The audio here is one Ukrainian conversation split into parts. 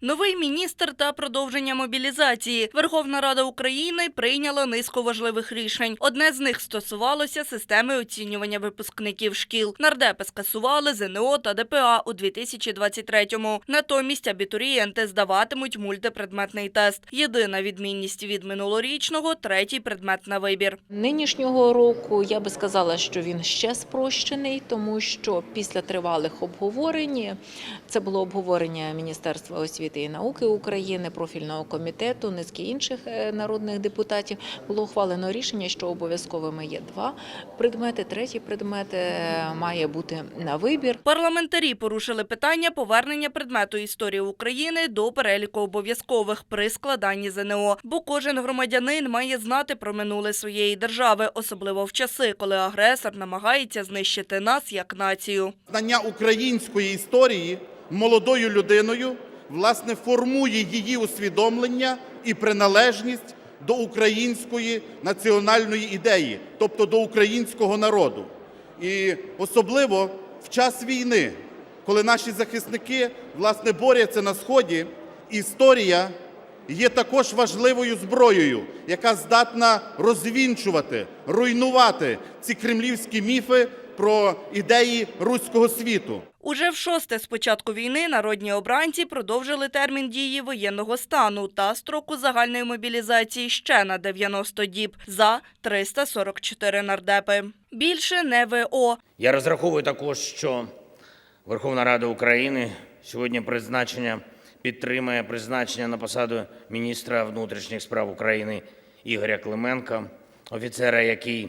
Новий міністр та продовження мобілізації. Верховна Рада України прийняла низку важливих рішень. Одне з них стосувалося системи оцінювання випускників шкіл. Нардепи скасували ЗНО та ДПА у 2023-му. Натомість абітурієнти здаватимуть мультипредметний тест. Єдина відмінність від минулорічного третій предмет на вибір. Нинішнього року я би сказала, що він ще спрощений, тому що після тривалих обговорень це було обговорення Міністерства освіти і науки України, профільного комітету, низки інших е, народних депутатів. Було ухвалено рішення, що обов'язковими є два предмети. Третій предмет е, має бути на вибір. Парламентарі порушили питання повернення предмету історії України до переліку обов'язкових при складанні ЗНО, бо кожен громадянин має знати про минуле своєї держави, особливо в часи, коли агресор намагається знищити нас як націю. Знання української історії молодою людиною власне формує її усвідомлення і приналежність до української національної ідеї, тобто до українського народу. І особливо в час війни, коли наші захисники власне борються на сході, історія є також важливою зброєю, яка здатна розвінчувати, руйнувати ці кремлівські міфи про ідеї руського світу. Уже в шосте з початку війни народні обранці продовжили термін дії воєнного стану та строку загальної мобілізації ще на 90 діб за 344 нардепи. Більше не ВО. Я розраховую також, що Верховна Рада України сьогодні призначення підтримає призначення на посаду міністра внутрішніх справ України Ігоря Клименка, офіцера, який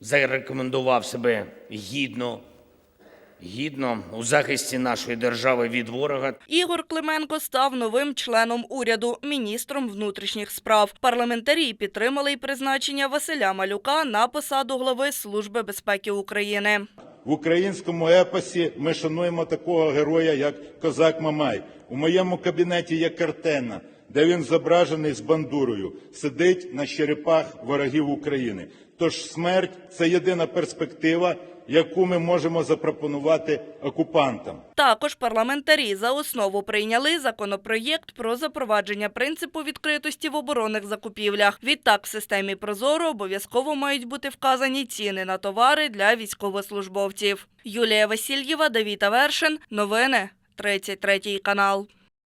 зарекомендував себе гідно, гідно у захисті нашої держави від ворога Ігор Клименко став новим членом уряду, міністром внутрішніх справ. Парламентарі підтримали й призначення Василя Малюка на посаду глави Служби безпеки України. В українському епосі ми шануємо такого героя, як Козак Мамай. У моєму кабінеті є картина, де він зображений з бандурою, сидить на черепах ворогів України. Тож смерть це єдина перспектива, яку ми можемо запропонувати окупантам. Також парламентарі за основу прийняли законопроєкт про запровадження принципу відкритості в оборонних закупівлях. Відтак в системі Прозоро обов'язково мають бути вказані ціни на товари для військовослужбовців. Юлія Васильєва, Давід Авершин. Новини 33 канал.